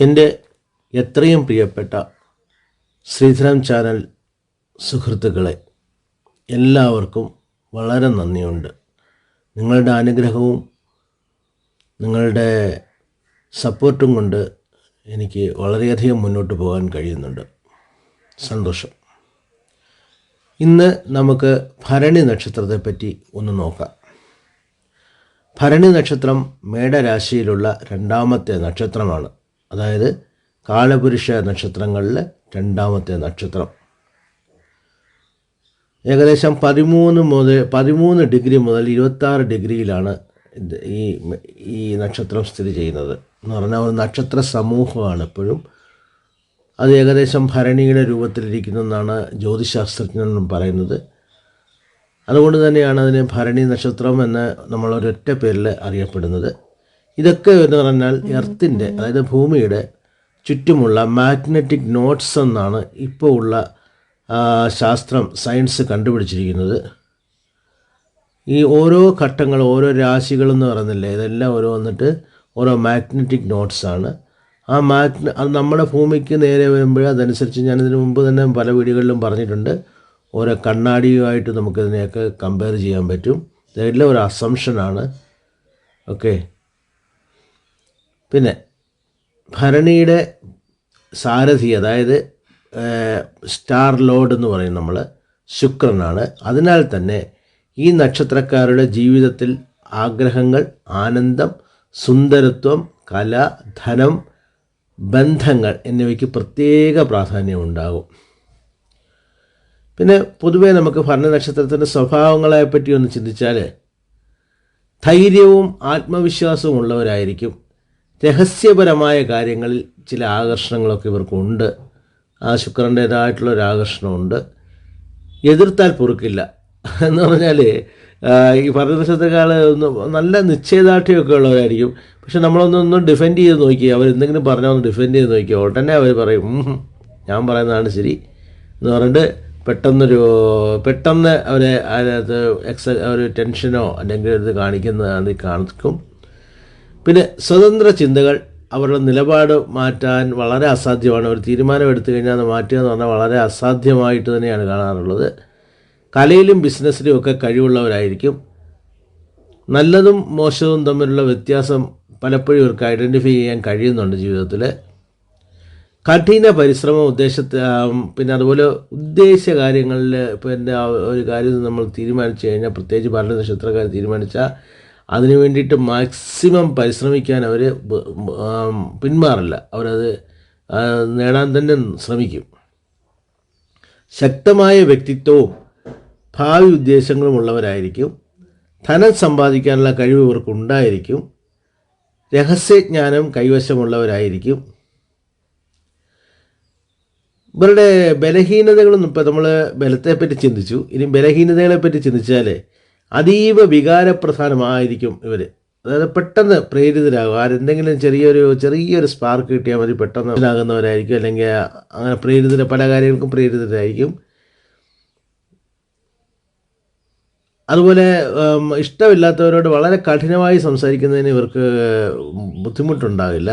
എന്റെ എത്രയും പ്രിയപ്പെട്ട ശ്രീധരം ചാനൽ സുഹൃത്തുക്കളെ എല്ലാവർക്കും വളരെ നന്ദിയുണ്ട്. നിങ്ങളുടെ അനുഗ്രഹവും നിങ്ങളുടെ സപ്പോർട്ടും കൊണ്ട് എനിക്ക് വളരെയധികം മുന്നോട്ട് പോകാൻ കഴിയുന്നുണ്ട്. സന്തോഷം. ഇന്ന് നമുക്ക് ഭരണി നക്ഷത്രത്തെപ്പറ്റി ഒന്ന് നോക്കാം. ഭരണി നക്ഷത്രം മേടരാശിയിലുള്ള രണ്ടാമത്തെ നക്ഷത്രമാണ്. അതായത് കാലപുരുഷ നക്ഷത്രങ്ങളിൽ രണ്ടാമത്തെ നക്ഷത്രം. ഏകദേശം പതിമൂന്ന് മുതൽ പതിമൂന്ന് ഡിഗ്രി മുതൽ ഇരുപത്താറ് ഡിഗ്രിയിലാണ് ഈ ഈ നക്ഷത്രം സ്ഥിതി ചെയ്യുന്നത് എന്ന് പറഞ്ഞാൽ ഒരു നക്ഷത്ര സമൂഹമാണ് എപ്പോഴും. അത് ഏകദേശം ഭരണിയുടെ രൂപത്തിലിരിക്കുന്നതെന്നാണ് ജ്യോതിശാസ്ത്രജ്ഞൻ പറയുന്നത്. അതുകൊണ്ട് തന്നെയാണ് അതിനെ ഭരണി നക്ഷത്രം എന്ന് നമ്മളൊരൊറ്റ പേരിൽ അറിയപ്പെടുന്നത്. ഇതൊക്കെ എന്ന് പറഞ്ഞാൽ എർത്തിന്റെ അതായത് ഭൂമിയുടെ ചുറ്റുമുള്ള മാഗ്നറ്റിക് നോട്ട്സ് എന്നാണ് ഇപ്പോൾ ഉള്ള ശാസ്ത്രം സയൻസ് കണ്ടുപിടിച്ചിരിക്കുന്നത്. ഈ ഓരോ ഘട്ടങ്ങൾ ഓരോ രാശികളെന്ന് പറയുന്നില്ലേ ഇതെല്ലാം ഓരോ വന്നിട്ട് ഓരോ മാഗ്നറ്റിക് നോട്ട്സ് ആണ്. ആ മാഗ്ന അത് നമ്മുടെ ഭൂമിക്ക് നേരെ വരുമ്പോൾ അതനുസരിച്ച് ഞാനിതിനു മുമ്പ് തന്നെ പല വീടുകളിലും പറഞ്ഞിട്ടുണ്ട്. ഓരോ കണ്ണാടിയുമായിട്ട് നമുക്കിതിനെയൊക്കെ കമ്പയർ ചെയ്യാൻ പറ്റും. ഇതെല്ലാം ഒരു അസംഷനാണ് ഓക്കെ പിന്നെ ഭരണിയുടെ സാരഥി അതായത് സ്റ്റാർ ലോഡ് എന്ന് പറയും നമ്മൾ ശുക്രനാണ്. അതിനാൽ തന്നെ ഈ നക്ഷത്രക്കാരുടെ ജീവിതത്തിൽ ആഗ്രഹങ്ങൾ ആനന്ദം സുന്ദരത്വം കല ധനം ബന്ധങ്ങൾ എന്നിവയ്ക്ക് പ്രത്യേക പ്രാധാന്യം ഉണ്ടാകും. പിന്നെ പൊതുവേ നമുക്ക് ഭരണ നക്ഷത്രത്തിന്റെ സ്വഭാവങ്ങളെ പറ്റി ഒന്ന് ചിന്തിച്ചാൽ ധൈര്യവും ആത്മവിശ്വാസവും ഉള്ളവരായിരിക്കും രഹസ്യപരമായ കാര്യങ്ങളിൽ ചില ആകർഷണങ്ങളൊക്കെ ഇവർക്കുണ്ട്. ആ ശുക്രന്റേതായിട്ടുള്ള ഒരു ആകർഷണമുണ്ട് എതിർത്താൽ പൊറുക്കില്ല എന്ന് പറഞ്ഞാൽ ഈ നക്ഷത്രക്കാൾ ഒന്ന് നല്ല നിശ്ചയദാർഢ്യമൊക്കെ ഉള്ളവരായിരിക്കും പക്ഷെ നമ്മളൊന്നൊന്ന് ഡിഫെൻഡ് ചെയ്ത് നോക്കി അവർ എന്തെങ്കിലും പറഞ്ഞാൽ ഒന്ന് ഡിഫെൻഡ് ചെയ്ത് നോക്കി ഉടനെ അവർ പറയും ഞാൻ പറയുന്നതാണ് ശരി എന്ന് പറഞ്ഞിട്ട് പെട്ടെന്നൊരു പെട്ടെന്ന് അവരെ അതിനകത്ത് എക്സ ഒരു ടെൻഷനോ അല്ലെങ്കിൽ ഇത് കാണിക്കുന്നതാണ് കാണിക്കും പിന്നെ സ്വതന്ത്ര ചിന്തകൾ അവരുടെ നിലപാട് മാറ്റാൻ വളരെ അസാധ്യമാണ്. ഒരു തീരുമാനം എടുത്തു കഴിഞ്ഞാൽ അത് മാറ്റുക എന്ന് പറഞ്ഞാൽ വളരെ അസാധ്യമായിട്ട് തന്നെയാണ് കാണാറുള്ളത്. കലയിലും ബിസിനസ്സിലും ഒക്കെ കഴിവുള്ളവരായിരിക്കും. നല്ലതും മോശവും തമ്മിലുള്ള വ്യത്യാസം പലപ്പോഴും ഇവർക്ക് ഐഡന്റിഫൈ ചെയ്യാൻ കഴിയുന്നുണ്ട് ജീവിതത്തിൽ കഠിന പരിശ്രമം ഉദ്ദേശത്തെ പിന്നെ അതുപോലെ ഉദ്ദേശ കാര്യങ്ങളിൽ പിന്നെ ഒരു കാര്യം നമ്മൾ തീരുമാനിച്ചു കഴിഞ്ഞാൽ പ്രത്യേകിച്ച് ഭരണ നക്ഷത്രക്കാർ തീരുമാനിച്ചാൽ അതിനു വേണ്ടിയിട്ട് മാക്സിമം പരിശ്രമിക്കാൻ അവർ പിന്മാറില്ല. അവരത് നേടാൻ തന്നെ ശ്രമിക്കും. ശക്തമായ വ്യക്തിത്വവും ഭാവി ഉദ്ദേശങ്ങളും ഉള്ളവരായിരിക്കും. ധനം സമ്പാദിക്കാനുള്ള കഴിവ് ഇവർക്കുണ്ടായിരിക്കും. രഹസ്യജ്ഞാനം കൈവശമുള്ളവരായിരിക്കും. ഇവരുടെ ബലഹീനതകളൊന്നും ഇപ്പോൾ നമ്മൾ ബലത്തെപ്പറ്റി ചിന്തിച്ചു. ഇനി ബലഹീനതകളെപ്പറ്റി ചിന്തിച്ചാൽ അതീവ വികാരപ്രധാനമായിരിക്കും ഇവർ അതായത് പെട്ടെന്ന് പ്രേരിതരാകും ആരെന്തെങ്കിലും ചെറിയൊരു ചെറിയൊരു സ്പാർക്ക് കിട്ടിയാൽ മതി പെട്ടെന്ന് ഇതാകുന്നവരായിരിക്കും അല്ലെങ്കിൽ അങ്ങനെ പ്രേരിതര പല കാര്യങ്ങൾക്കും പ്രേരിതരായിരിക്കും. അതുപോലെ ഇഷ്ടമില്ലാത്തവരോട് വളരെ കഠിനമായി സംസാരിക്കുന്നതിന് ഇവർക്ക് ബുദ്ധിമുട്ടുണ്ടാകില്ല.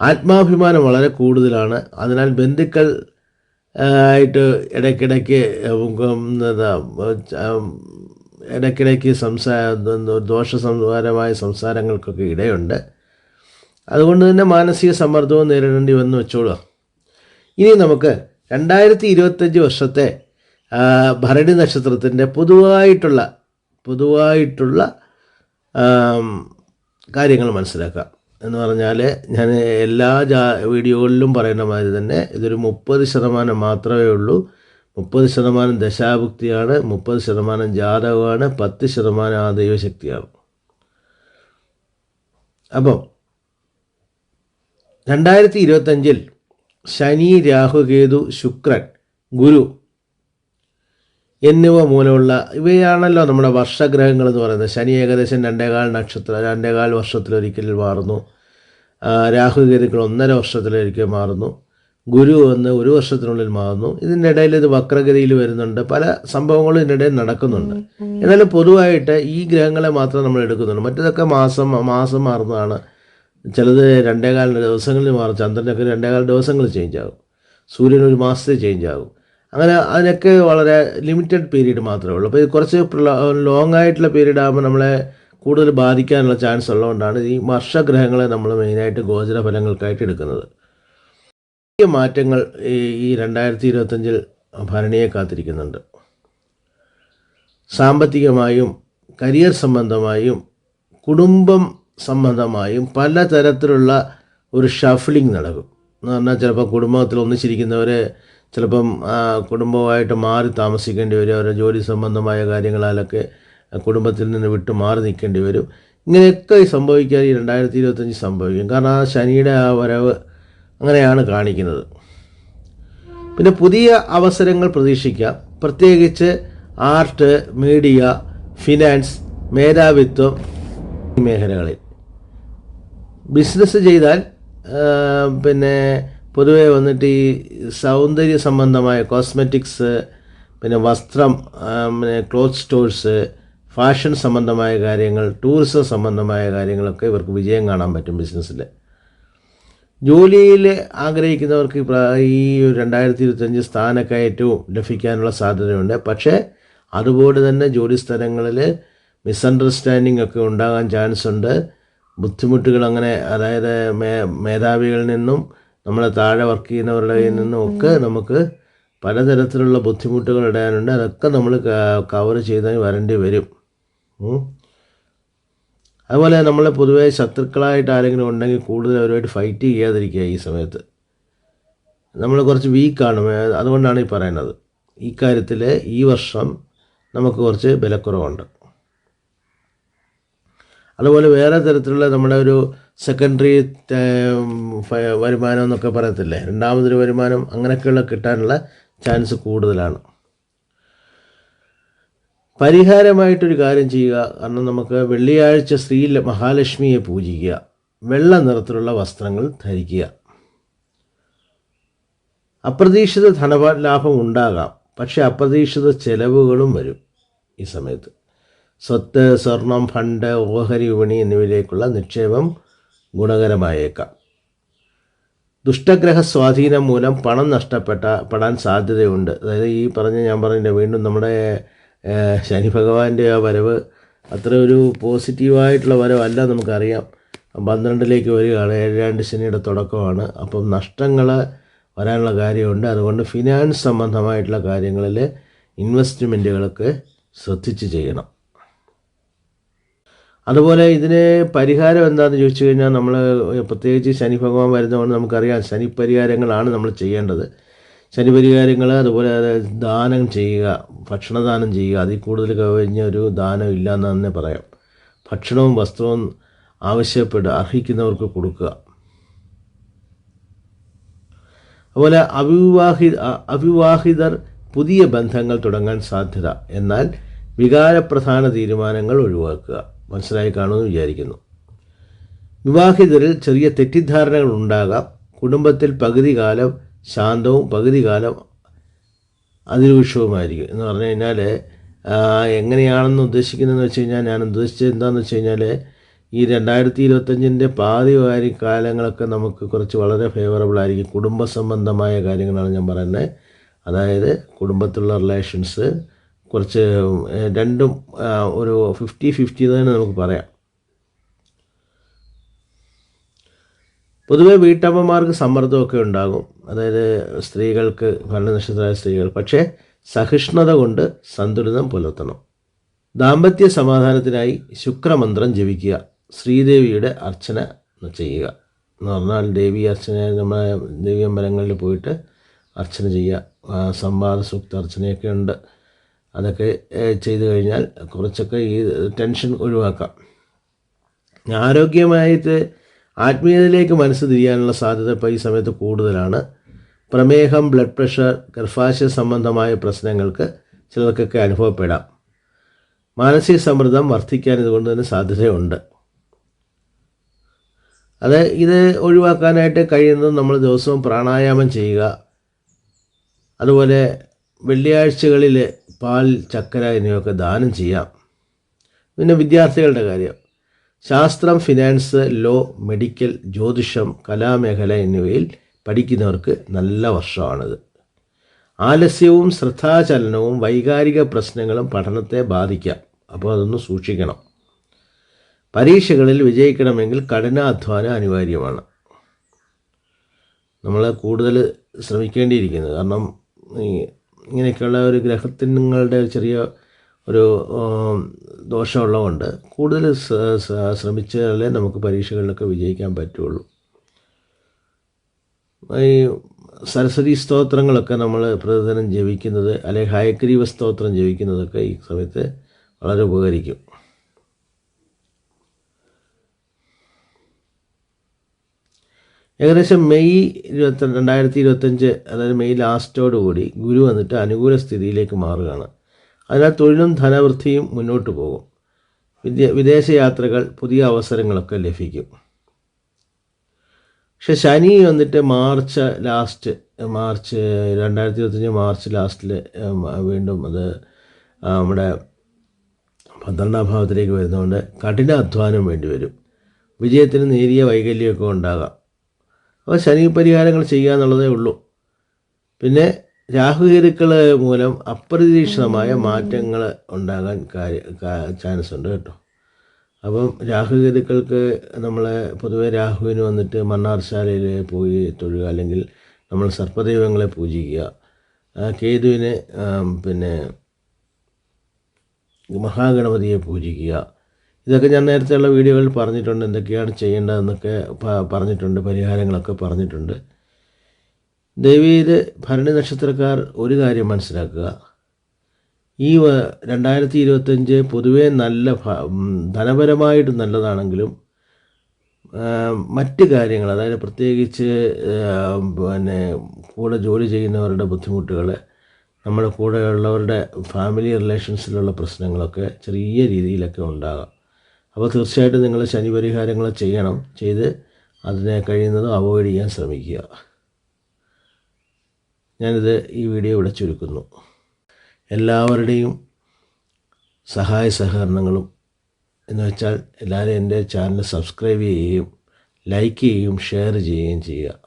ആത്മാഭിമാനം വളരെ കൂടുതലാണ്. അതിനാൽ ബന്ധുക്കൾ ആയിട്ട് ഇടയ്ക്കിടയ്ക്ക് ഇടയ്ക്കിടയ്ക്ക് സംസാ ദോഷസംഹാരമായ സംസാരങ്ങൾക്കൊക്കെ ഇടയുണ്ട്. അതുകൊണ്ട് തന്നെ മാനസിക സമ്മർദ്ദവും നേരിടേണ്ടി വന്നു വെച്ചോളുക. ഇനി നമുക്ക് രണ്ടായിരത്തി ഇരുപത്തഞ്ച് വർഷത്തെ ഭരണി നക്ഷത്രത്തിന്റെ പൊതുവായിട്ടുള്ള പൊതുവായിട്ടുള്ള കാര്യങ്ങൾ മനസ്സിലാക്കാം. എന്ന് പറഞ്ഞാൽ ഞാൻ എല്ലാ ജാ വീഡിയോകളിലും പറയുന്ന മാതിരി തന്നെ ഇതൊരു മുപ്പത് ശതമാനം മാത്രമേ ഉള്ളൂ. മുപ്പത് ശതമാനം ദശാഭുക്തിയാണ് മുപ്പത് ശതമാനം ജാതകമാണ് പത്ത് ശതമാനം ആ ദൈവശക്തിയാണ്. അപ്പം രണ്ടായിരത്തി ഇരുപത്തഞ്ചിൽ ശനി രാഹുകേതു ശുക്രൻ ഗുരു എന്നിവ മൂലമുള്ള ഇവയാണല്ലോ നമ്മുടെ വർഷഗ്രഹങ്ങൾ എന്ന് പറയുന്നത്. ശനി ഏകദേശം രണ്ടേകാൽ നക്ഷത്ര രണ്ടേകാൽ വർഷത്തിലൊരിക്കൽ മാറുന്നു. രാഹുകേതുക്കൾ രാഹു കേതുക്കൾ ഒന്നര വർഷത്തിലൊരിക്കൽ മാറുന്നു. ഗുരു വന്ന് ഒരു വർഷത്തിനുള്ളിൽ മാറുന്നു. ഇതിന്റെ ഇടയിൽ ഇത് വക്രഗതിയിൽ വരുന്നുണ്ട്. പല സംഭവങ്ങളും ഇതിനിടയിൽ നടക്കുന്നുണ്ട്. എന്നാലും പൊതുവായിട്ട് ഈ ഗ്രഹങ്ങളെ മാത്രം നമ്മൾ എടുക്കുന്നുണ്ട്. മറ്റേതൊക്കെ മാസം മാസം മാറുന്നതാണ്. ചിലത് രണ്ടേകാൽ ദിവസങ്ങളിൽ മാറും. ചന്ദ്രനൊക്കെ രണ്ടേകാൽ ദിവസങ്ങൾ ചേഞ്ച് ആകും. സൂര്യൻ ഒരു മാസത്തിൽ ചേഞ്ച് ആകും. അങ്ങനെ അതിനൊക്കെ വളരെ ലിമിറ്റഡ് പീരീഡ് മാത്രമേ ഉള്ളൂ. അപ്പോൾ ഇത് കുറച്ച് ലോങ് ആയിട്ടുള്ള പീരീഡ് ആകുമ്പോൾ നമ്മളെ കൂടുതൽ ബാധിക്കാനുള്ള ചാൻസ് ഉള്ളതുകൊണ്ടാണ് ഈ വർഷഗ്രഹങ്ങളെ നമ്മൾ മെയിനായിട്ട് ഗോചര ഫലങ്ങൾക്കായിട്ട് എടുക്കുന്നത്. വലിയ മാറ്റങ്ങൾ ഈ രണ്ടായിരത്തി ഇരുപത്തഞ്ചിൽ ഭരണിയെ കാത്തിരിക്കുന്നുണ്ട്. സാമ്പത്തികമായും കരിയർ സംബന്ധമായും കുടുംബം സംബന്ധമായും പല തരത്തിലുള്ള ഒരു ഷഫ്ലിംഗ് നടക്കും. എന്ന് പറഞ്ഞാൽ ചിലപ്പോൾ കുടുംബത്തിൽ ഒന്നിച്ചിരിക്കുന്നവരെ ചിലപ്പം കുടുംബമായിട്ട് മാറി താമസിക്കേണ്ടി വരും. അവരുടെ ജോലി സംബന്ധമായ കാര്യങ്ങളാലൊക്കെ കുടുംബത്തിൽ നിന്ന് വിട്ട് മാറി നിൽക്കേണ്ടി വരും. ഇങ്ങനെയൊക്കെ സംഭവിക്കാൻ ഈ രണ്ടായിരത്തി ഇരുപത്തഞ്ച് സംഭവിക്കും. കാരണം ആ ശനിയുടെ ആ വരവ് അങ്ങനെയാണ് കാണിക്കുന്നത്. പിന്നെ പുതിയ അവസരങ്ങൾ പ്രതീക്ഷിക്കാം. പ്രത്യേകിച്ച് ആർട്ട് മീഡിയ ഫിനാൻസ് മേധാവിത്വം മേഖലകളിൽ. ബിസിനസ് ചെയ്താൽ പിന്നെ പൊതുവേ വന്നിട്ട് ഈ സൗന്ദര്യ സംബന്ധമായ കോസ്മെറ്റിക്സ് പിന്നെ വസ്ത്രം പിന്നെ ക്ലോത്ത് സ്റ്റോഴ്സ് ഫാഷൻ സംബന്ധമായ കാര്യങ്ങൾ ടൂറിസം സംബന്ധമായ കാര്യങ്ങളൊക്കെ ഇവർക്ക് വിജയം കാണാൻ പറ്റും ബിസിനസ്സിൽ. ജോലിയിൽ ആഗ്രഹിക്കുന്നവർക്ക് ഈ രണ്ടായിരത്തി ഇരുപത്തഞ്ച് സ്ഥാനക്കയറ്റവും ലഭിക്കാനുള്ള സാധ്യതയുണ്ട്. പക്ഷേ അതുപോലെ തന്നെ ജോലി സ്ഥലങ്ങളിൽ മിസ്അണ്ടർസ്റ്റാൻഡിംഗ് ഒക്കെ ഉണ്ടാകാൻ ചാൻസ് ഉണ്ട്. ബുദ്ധിമുട്ടുകൾ അങ്ങനെ അതായത് മേ മേധാവികളിൽ നിന്നും നമ്മളെ താഴെ വർക്ക് ചെയ്യുന്നവരുടെ കയ്യിൽ നിന്നും ഒക്കെ നമുക്ക് പലതരത്തിലുള്ള ബുദ്ധിമുട്ടുകൾ ഇടാനുണ്ട്. അതൊക്കെ നമ്മൾ കവർ ചെയ്ത് വരേണ്ടി വരും. അതുപോലെ നമ്മളെ പൊതുവേ ശത്രുക്കളായിട്ട് ആരെങ്കിലും ഉണ്ടെങ്കിൽ കൂടുതൽ അവരുമായിട്ട് ഫൈറ്റ് ചെയ്യാതിരിക്കുക ഈ സമയത്ത്. നമ്മൾ കുറച്ച് വീക്കാണ് അതുകൊണ്ടാണ് ഈ പറയുന്നത്. ഈ കാര്യത്തിൽ ഈ വർഷം നമുക്ക് കുറച്ച് ബലക്കുറവുണ്ട്. അതുപോലെ വേറെ തരത്തിലുള്ള നമ്മുടെ ഒരു സെക്കൻഡറി വരുമാനം എന്നൊക്കെ പറയത്തില്ലേ? രണ്ടാമതൊരു വരുമാനം അങ്ങനെയൊക്കെയുള്ള കിട്ടാനുള്ള ചാൻസ് കൂടുതലാണ്. പരിഹാരമായിട്ടൊരു കാര്യം ചെയ്യുക. കാരണം നമുക്ക് വെള്ളിയാഴ്ച ശ്രീ മഹാലക്ഷ്മിയെ പൂജിക്കുക. വെള്ള നിറത്തിലുള്ള വസ്ത്രങ്ങൾ ധരിക്കുക. അപ്രതീക്ഷിത ധനലാഭം ഉണ്ടാകാം. പക്ഷെ അപ്രതീക്ഷിത ചെലവുകളും വരും ഈ സമയത്ത്. സ്വത്ത് സ്വർണം ഫണ്ട് ഓഹരി വിപണി എന്നിവയിലേക്കുള്ള നിക്ഷേപം ഗുണകരമായേക്കാം. ദുഷ്ടഗ്രഹ സ്വാധീനം മൂലം പണം നഷ്ടപ്പെട്ട പെടാൻ സാധ്യതയുണ്ട്. അതായത് ഈ പറഞ്ഞ ഞാൻ പറഞ്ഞില്ല വീണ്ടും നമ്മുടെ ശനി ഭഗവാന്റെ ആ വരവ് അത്ര ഒരു പോസിറ്റീവായിട്ടുള്ള വരവല്ല നമുക്കറിയാം. പന്ത്രണ്ടിലേക്ക് വരികയാണ് ഏഴാണ്ട് ശനിയുടെ തുടക്കമാണ്. അപ്പം നഷ്ടങ്ങൾ വരാനുള്ള കാര്യമുണ്ട്. അതുകൊണ്ട് ഫിനാൻസ് സംബന്ധമായിട്ടുള്ള കാര്യങ്ങളിൽ ഇൻവെസ്റ്റ്മെന്റുകളൊക്കെ ശ്രദ്ധിച്ച് ചെയ്യണം. അതുപോലെ ഇതിന് പരിഹാരം എന്താണെന്ന് ചോദിച്ചു കഴിഞ്ഞാൽ നമ്മൾ പ്രത്യേകിച്ച് ശനി ഭഗവാൻ വരുന്നതുകൊണ്ട് നമുക്കറിയാം ശനി പരിഹാരങ്ങളാണ് നമ്മൾ ചെയ്യേണ്ടത്. ശനി പരിഹാരങ്ങൾ അതുപോലെ ദാനം ചെയ്യുക ഭക്ഷണദാനം ചെയ്യുക അതിൽ കൂടുതൽ കഴിഞ്ഞ ഒരു ദാനം ഇല്ല എന്ന് തന്നെ പറയാം. ഭക്ഷണവും വസ്ത്രവും ആവശ്യപ്പെടുക അർഹിക്കുന്നവർക്ക് കൊടുക്കുക. അതുപോലെ അവിവാഹി അവിവാഹിതർ പുതിയ ബന്ധങ്ങൾ തുടങ്ങാൻ സാധ്യത. എന്നാൽ വികാരപ്രധാന തീരുമാനങ്ങൾ ഒഴിവാക്കുക. മനസ്സിലായി കാണുമെന്ന് വിചാരിക്കുന്നു. വിവാഹിതരിൽ ചെറിയ തെറ്റിദ്ധാരണകൾ ഉണ്ടാകാം. കുടുംബത്തിൽ പകുതി കാലം ശാന്തവും പകുതി കാലം അതിരൂക്ഷവുമായിരിക്കും. എന്ന് പറഞ്ഞു കഴിഞ്ഞാൽ എങ്ങനെയാണെന്ന് ഉദ്ദേശിക്കുന്നതെന്ന് വെച്ച് കഴിഞ്ഞാൽ ഞാൻ ഉദ്ദേശിച്ചത് എന്താണെന്ന് വെച്ച് കഴിഞ്ഞാൽ ഈ രണ്ടായിരത്തി ഇരുപത്തഞ്ചിന്റെ പാതി വാരി കാലങ്ങളൊക്കെ നമുക്ക് കുറച്ച് വളരെ ഫേവറബിൾ ആയിരിക്കും. കുടുംബ സംബന്ധമായ കാര്യങ്ങളാണ് ഞാൻ പറയുന്നത്. അതായത് കുടുംബത്തിലുള്ള റിലേഷൻസ് കുറച്ച് രണ്ടും ഒരു ഫിഫ്റ്റി ഫിഫ്റ്റി തന്നെ നമുക്ക് പറയാം. പൊതുവെ വീട്ടമ്മമാർക്ക് സമ്മർദ്ദമൊക്കെ ഉണ്ടാകും. അതായത് സ്ത്രീകൾക്ക് ഭരണനക്ഷത്രമായ സ്ത്രീകൾ. പക്ഷേ സഹിഷ്ണുത കൊണ്ട് സന്തുലിതം പുലർത്തണം. ദാമ്പത്യ സമാധാനത്തിനായി ശുക്രമന്ത്രം ജപിക്കുക. ശ്രീദേവിയുടെ അർച്ചന ചെയ്യുക. എന്ന് പറഞ്ഞാൽ ദേവി അർച്ചന നമ്മളെ ദേവീയമ്പലങ്ങളിൽ പോയിട്ട് അർച്ചന ചെയ്യുക. സംവാദ സൂക്ത അർച്ചനയൊക്കെ ഉണ്ട്. അതൊക്കെ ചെയ്തു കഴിഞ്ഞാൽ കുറച്ചൊക്കെ ഈ ടെൻഷൻ ഒഴിവാക്കാം. ആരോഗ്യമായിട്ട് ആത്മീയതയിലേക്ക് മനസ്സ് തിരിയാനുള്ള സാധ്യത ഇപ്പോൾ ഈ സമയത്ത് കൂടുതലാണ്. പ്രമേഹം ബ്ലഡ് പ്രഷർ ഗർഭാശയ സംബന്ധമായ പ്രശ്നങ്ങൾക്ക് ചിലർക്കൊക്കെ അനുഭവപ്പെടാം. മാനസിക സമ്മർദ്ദം വർദ്ധിക്കാൻ ഇതുകൊണ്ട് തന്നെ സാധ്യതയുണ്ട്. അത് ഇത് ഒഴിവാക്കാനായിട്ട് കഴിയുന്നത് നമ്മൾ ദിവസവും പ്രാണായാമം ചെയ്യുക. അതുപോലെ വെള്ളിയാഴ്ചകളിൽ പാൽ ചക്കര എന്നിവയൊക്കെ ദാനം ചെയ്യാം. പിന്നെ വിദ്യാർത്ഥികളുടെ കാര്യം. ശാസ്ത്രം ഫിനാൻസ് ലോ മെഡിക്കൽ ജ്യോതിഷം കലാമേഖല എന്നിവയിൽ പഠിക്കുന്നവർക്ക് നല്ല വർഷമാണിത്. ആലസ്യവും ശ്രദ്ധാചലനവും വൈകാരിക പ്രശ്നങ്ങളും പഠനത്തെ ബാധിക്കാം. അപ്പോൾ അതൊന്ന് സൂക്ഷിക്കണം. പരീക്ഷകളിൽ വിജയിക്കണമെങ്കിൽ കഠിനാധ്വാനം അനിവാര്യമാണ്. നമ്മൾ കൂടുതൽ ശ്രമിക്കേണ്ടിയിരിക്കുന്നത് കാരണം ഇങ്ങനെയൊക്കെയുള്ള ഒരു ഗ്രഹത്തിങ്ങളുടെ ചെറിയ ഒരു ദോഷമുള്ളതുകൊണ്ട് കൂടുതൽ ശ്രമിച്ചാലേ നമുക്ക് പരീക്ഷകളിലൊക്കെ വിജയിക്കാൻ പറ്റുള്ളൂ. ഈ സരസ്വതി സ്തോത്രങ്ങളൊക്കെ നമ്മൾ പ്രതിദിനം ജപിക്കുന്നത് അല്ലെങ്കിൽ ഹയഗ്രീവ സ്തോത്രം ജപിക്കുന്നതൊക്കെ ഈ സമയത്ത് വളരെ ഉപകരിക്കും. ഏകദേശം മെയ് ഇരുപത്തി രണ്ടായിരത്തി ഇരുപത്തഞ്ച് അതായത് മെയ് ലാസ്റ്റോടുകൂടി ഗുരു വന്നിട്ട് അനുകൂല സ്ഥിതിയിലേക്ക് മാറുകയാണ്. അതിനാൽ തൊഴിലും ധനവൃദ്ധിയും മുന്നോട്ട് പോകും. വിദ്യ വിദേശ യാത്രകൾ പുതിയ അവസരങ്ങളൊക്കെ ലഭിക്കും. പക്ഷെ ശനി വന്നിട്ട് മാർച്ച് ലാസ്റ്റ് മാർച്ച് രണ്ടായിരത്തി ഇരുപത്തഞ്ച് മാർച്ച് ലാസ്റ്റിൽ വീണ്ടും അത് നമ്മുടെ പന്ത്രണ്ടാം ഭാവത്തിലേക്ക് വരുന്നതുകൊണ്ട് കഠിന അധ്വാനം വേണ്ടി വരും. വിജയത്തിന് നേരിയ വൈകല്യമൊക്കെ ഉണ്ടാകാം. അപ്പോൾ ശനി പരിഹാരങ്ങൾ ചെയ്യുക എന്നുള്ളതേ ഉള്ളൂ. പിന്നെ രാഹുകേതുക്കൾ മൂലം അപ്രതീക്ഷിതമായ മാറ്റങ്ങൾ ഉണ്ടാകാൻ ചാൻസ് ഉണ്ട് കേട്ടോ. അപ്പം രാഹുകേതുക്കൾക്ക് നമ്മൾ പൊതുവെ രാഹുവിന് വന്നിട്ട് മണ്ണാർശാലയിൽ പോയി തൊഴുക അല്ലെങ്കിൽ നമ്മൾ സർപ്പദൈവങ്ങളെ പൂജിക്കുക. കേതുവിന് പിന്നെ മഹാഗണപതിയെ പൂജിക്കുക. ഇതൊക്കെ ഞാൻ നേരത്തെയുള്ള വീഡിയോകളിൽ പറഞ്ഞിട്ടുണ്ട് എന്തൊക്കെയാണ് ചെയ്യേണ്ടതെന്നൊക്കെ പറഞ്ഞിട്ടുണ്ട് പരിഹാരങ്ങളൊക്കെ പറഞ്ഞിട്ടുണ്ട്. ദയവീത് ഭരണി നക്ഷത്രക്കാർ ഒരു കാര്യം മനസ്സിലാക്കുക. ഈ രണ്ടായിരത്തി ഇരുപത്തഞ്ച് പൊതുവേ നല്ല ധനപരമായിട്ട് നല്ലതാണെങ്കിലും മറ്റ് കാര്യങ്ങൾ അതായത് പ്രത്യേകിച്ച് പിന്നെ കൂടെ ജോലി ചെയ്യുന്നവരുടെ ബുദ്ധിമുട്ടുകൾ നമ്മുടെ കൂടെയുള്ളവരുടെ ഫാമിലി റിലേഷൻസിലുള്ള പ്രശ്നങ്ങളൊക്കെ ചെറിയ രീതിയിലൊക്കെ ഉണ്ടാകാം. അപ്പോൾ തീർച്ചയായിട്ടും നിങ്ങൾ ശനി പരിഹാരങ്ങൾ ചെയ്യണം. ചെയ്ത് അതിനെ കഴിയുന്നതും അവോയ്ഡ് ചെയ്യാൻ ശ്രമിക്കുക. ഞാനിത് ഈ വീഡിയോ ഇവിടെ ചുരുക്കുന്നു. എല്ലാവരുടെയും സഹായ സഹകരണങ്ങളും എന്ന് വെച്ചാൽ എല്ലാവരും എന്റെ ചാനൽ സബ്സ്ക്രൈബ് ചെയ്യുകയും ലൈക്ക് ചെയ്യുകയും ഷെയർ ചെയ്യുകയും ചെയ്യുക.